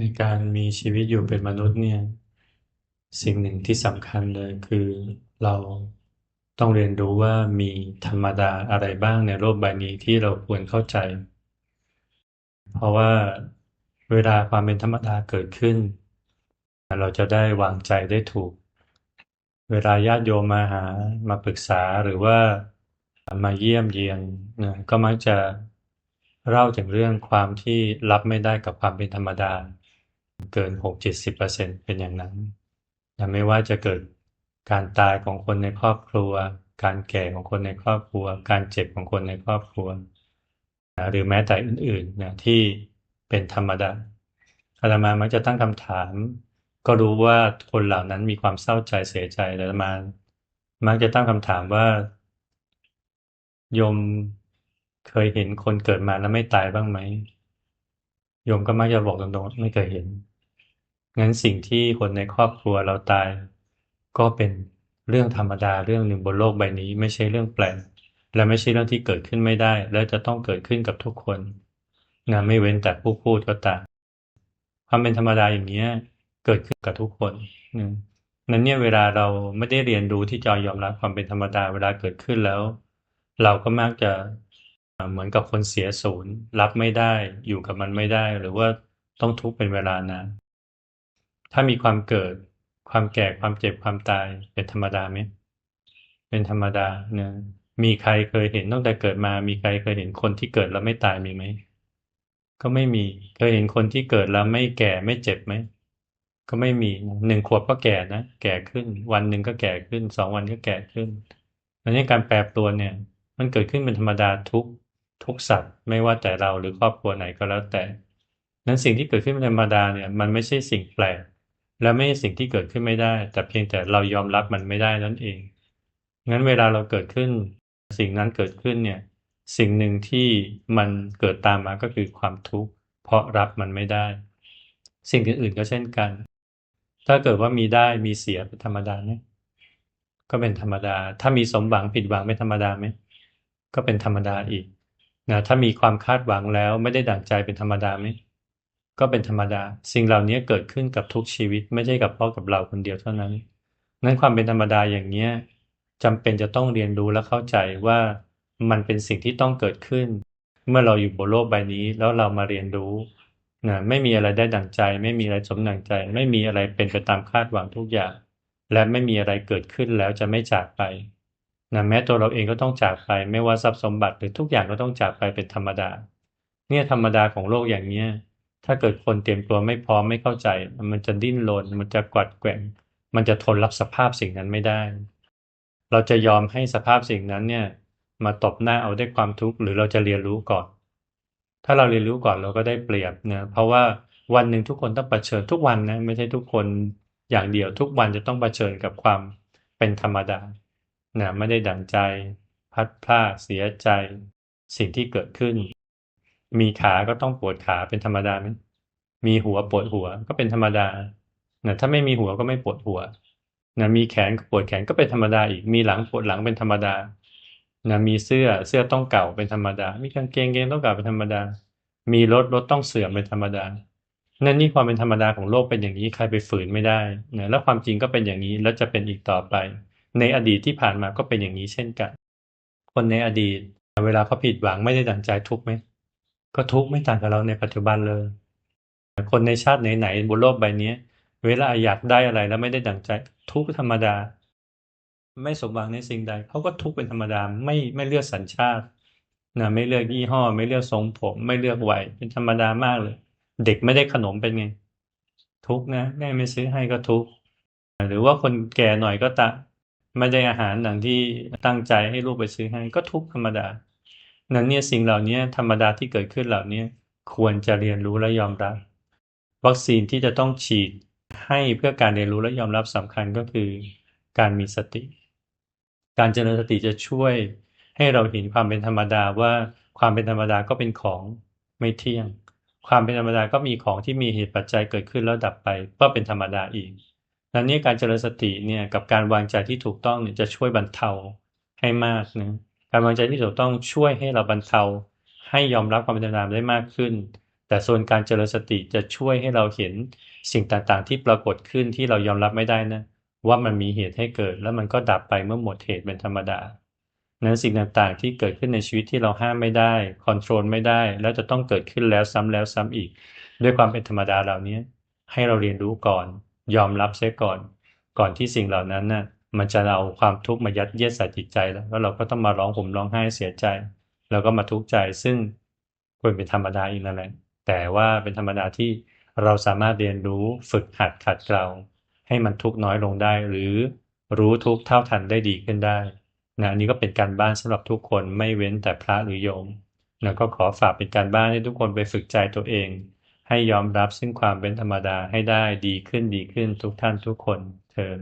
ในการมีชีวิตอยู่เป็นมนุษย์เนี่ย สิ่งหนึ่งที่สำคัญเลยคือเราต้องเรียนรู้ว่ามีธรรมดาอะไรบ้างในโลกใบนี้ที่เราควรเข้าใจ เพราะว่าเวลาความเป็นธรรมดาเกิดขึ้น เราจะได้วางใจได้ถูก เวลาญาติโยมมาหามาปรึกษาหรือว่ามาเยี่ยมเยียนนะก็มักจะเล่าถึงเรื่องความที่รับไม่ได้กับความเป็นธรรมดา เกินหกเจ็ดสิบเปอร์เซ็นเป็นอย่างนั้นนะไม่ว่าจะเกิดการตายของคนในครอบครัว การแก่ของคนในครอบครัว การเจ็บของคนในครอบครัวนะหรือแม้แต่อื่นๆนะที่เป็นธรรมดาอาตมามักจะตั้งคำถาม ก็รู้ว่าคนเหล่านั้นมีความเศร้าใจเสียใจอาตมา มักจะตั้งคำถามว่า โยมเคยเห็นคนเกิดมาแล้วไม่ตายบ้างไหมโยมก็มักจะบอกตรงๆไม่เคยเห็น งั้นสิ่งที่คนในครอบครัวเราตาย ก็เป็นเรื่องธรรมดาเรื่องหนึ่งบนโลกใบนี้ ไม่ใช่เรื่องแปลกและไม่ใช่เรื่องที่เกิดขึ้นไม่ได้ และจะต้องเกิดขึ้นกับทุกคน งานไม่เว้นแต่ผู้พูดก็ตามความเป็นธรรมดาอย่างนี้เกิดขึ้นกับทุกคนนั้นเนี่ยเวลาเราไม่ได้เรียนรู้ที่จะยอมรับความเป็นธรรมดาเวลาเกิดขึ้นแล้ว เราก็มักจะเหมือนกับคนเสียศูนย์ รับไม่ได้อยู่กับมันไม่ได้ หรือว่าต้องทุกข์เป็นเวลานาน ถ้ามีความเกิด ความแก่ความเจ็บความตายเป็นธรรมดาไหมเป็นธรรมดาเนี่ยมีใครเคยเห็นตั้งแต่เกิดมา มีใครเคยเห็นคนที่เกิดแล้วไม่ตายมีไหมก็ไม่มี เคยเห็นคนที่เกิดแล้วไม่แก่ไม่เจ็บไหมก็ไม่มีหนึ่งขวบก็แก่นะแก่ขึ้น วันหนึ่งก็แก่ขึ้นสองวันก็แก่ขึ้นอันนี้การแปรปรวนเนี่ย มันเกิดขึ้นเป็นธรรมดาทุกทุกสัตว์ ไม่ว่าแต่เราหรือครอบครัวไหนก็แล้วแต่ นั้นสิ่งที่เกิดขึ้นเป็นธรรมดาเนี่ย มันไม่ใช่สิ่งแปลก และไม่ใช่สิ่งที่เกิดขึ้นไม่ได้ แต่เพียงแต่เรายอมรับมันไม่ได้นั่นเอง งั้นเวลาเราเกิดขึ้น สิ่งนั้นเกิดขึ้นเนี่ย สิ่งหนึ่งที่มันเกิดตามมาก็คือความทุกข์เพราะรับมันไม่ได้ สิ่งอื่นๆก็เช่นกัน ถ้าเกิดว่ามีได้มีเสียเป็นธรรมดาไหมก็เป็นธรรมดา ถ้ามีสมหวังผิดหวังเป็นธรรมดาไหมก็เป็นธรรมดาอีกนะถ้ามีความคาดหวังแล้วไม่ได้ดั่งใจเป็นธรรมดาไหม ก็เป็นธรรมดา สิ่งเหล่านี้เกิดขึ้นกับทุกชีวิต ไม่ใช่กับพ่อกับเราคนเดียวเท่านั้นนั้นความเป็นธรรมดาอย่างเนี้ยจำเป็นจะต้องเรียนรู้และเข้าใจว่ามันเป็นสิ่งที่ต้องเกิดขึ้น เมื่อเราอยู่บนโลกใบนี้แล้วเรามาเรียนรู้นะไม่มีอะไรได้ดั่งใจ ไม่มีอะไรสมดั่งใจ ไม่มีอะไรเป็นไปตามคาดหวังทุกอย่าง และไม่มีอะไรเกิดขึ้นแล้วจะไม่จากไปนะแม้ตัวเราเองก็ต้องจากไป ไม่ว่าทรัพย์สมบัติหรือทุกอย่างก็ต้องจากไปเป็นธรรมดา เนี่ยธรรมดาของโลกอย่างเนี้ย ถ้าเกิดคนเตรียมตัวไม่พร้อมไม่เข้าใจ มันจะดิ้นรนมันจะกวัดแกว่ง มันจะทนรับสภาพสิ่งนั้นไม่ได้ เราจะยอมให้สภาพสิ่งนั้นเนี่ย มาตบหน้าเอาได้ความทุกข์หรือเราจะเรียนรู้ก่อน ถ้าเราเรียนรู้ก่อนเราก็ได้เปรียบนะเพราะว่าวันหนึ่งทุกคนต้องเผชิญทุกวันนะไม่ใช่ทุกคนอย่างเดียวทุกวันจะต้องเผชิญกับความเป็นธรรมดานะไม่ได้ดั่งใจ พัดพลาดเสียใจ สิ่งที่เกิดขึ้น มีขาก็ต้องปวดขาเป็นธรรมดาไหมมีหัวปวดหัวก็เป็นธรรมดานะถ้าไม่มีหัวก็ไม่ปวดหัวนะมีแขนปวดแขนก็เป็นธรรมดาอีก มีหลังปวดหลังเป็นธรรมดานะมีเสื้อเสื้อต้องเก่าเป็นธรรมดา มีกางเกงเกงต้องเก่าเป็นธรรมดา มีรถรถต้องเสื่อมเป็นธรรมดา นั่นนี่ความเป็นธรรมดาของโลกเป็นอย่างนี้ใครไปฝืนไม่ได้นะแล้วความจริงก็เป็นอย่างนี้แล้วจะเป็นอีกต่อไป ในอดีตที่ผ่านมาก็เป็นอย่างนี้เช่นกัน คนในอดีต เวลาเขาผิดหวังไม่ได้ดั่งใจทุกไหม ก็ทุกไม่ต่างกับเราในปัจจุบันเลย คนในชาติไหนๆบนโลกใบนี้เวลาอยากได้อะไรแล้วไม่ได้ดั่งใจทุกธรรมดา ไม่สมหวังในสิ่งใดเขาก็ทุกเป็นธรรมดาไม่ไม่เลือกสัญชาตินะไม่เลือกยี่ห้อ ไม่เลือกทรงผม ไม่เลือกวัยเป็นธรรมดามากเลย เด็กไม่ได้ขนมเป็นไง ทุกนะแม่ไม่ซื้อให้ก็ทุกหรือว่าคนแก่หน่อยก็ตะ ไม่ได้อาหารอย่างที่ตั้งใจให้ลูกไปซื้อให้ก็ทุกธรรมดา นั้นเนี่ยสิ่งเหล่านี้ธรรมดาที่เกิดขึ้นเหล่านี้ควรจะเรียนรู้และยอมรับ วัคซีนที่จะต้องฉีดให้เพื่อการเรียนรู้และยอมรับสำคัญก็คือ การมีสติ การเจริญสติจะช่วยให้เราเห็นความเป็นธรรมดาว่าความเป็นธรรมดาก็เป็นของไม่เที่ยง ความเป็นธรรมดาก็มีของที่มีเหตุปัจจัยเกิดขึ้นแล้วดับไปก็เป็นธรรมดาอีกนั้นนี่การเจริญสติเนี่ยกับการวางใจที่ถูกต้องเนี่ยจะช่วยบรรเทาให้มากนะ การวางใจที่ถูกต้องช่วยให้เราบรรเทาให้ยอมรับความเป็นธรรมได้มากขึ้น แต่ส่วนการเจริญสติจะช่วยให้เราเห็นสิ่งต่างๆ ที่ปรากฏขึ้นที่เรายอมรับไม่ได้นะ ว่ามันมีเหตุให้เกิดแล้วมันก็ดับไปเมื่อหมดเหตุเป็นธรรมดา นั้นสิ่งต่างๆ ที่เกิดขึ้นในชีวิตที่เราห้ามไม่ได้คอนโทรลไม่ได้ แล้วจะต้องเกิดขึ้นแล้วซ้ำแล้วซ้ำอีก ด้วยความเป็นธรรมดาเหล่านี้ให้เราเรียนรู้ก่อน ยอมรับเสียก่อน ก่อนที่สิ่งเหล่านั้นน่ะ มันจะเอาความทุกข์มายัดเยียดใส่จิตใจแล้วแล้วเราก็ต้องมาร้องห่มร้องไห้เสียใจ แล้วก็มาทุกข์ใจซึ่งควรเป็นธรรมดาอีกนั่นแหละแต่ว่าเป็นธรรมดาที่เราสามารถเรียนรู้ฝึกหัดขัดเกลาให้มันทุกข์น้อยลงได้ หรือรู้ทุกข์เท่าทันได้ดีขึ้นได้นะอันนี้ก็เป็นการบ้านสำหรับทุกคนไม่เว้นแต่พระหรือโยมนะก็ขอฝากเป็นการบ้านให้ทุกคนไปฝึกใจตัวเอง ให้ยอมรับซึ่งความเป็นธรรมดาให้ได้ดีขึ้นดีขึ้นทุกท่านทุกคนเทิน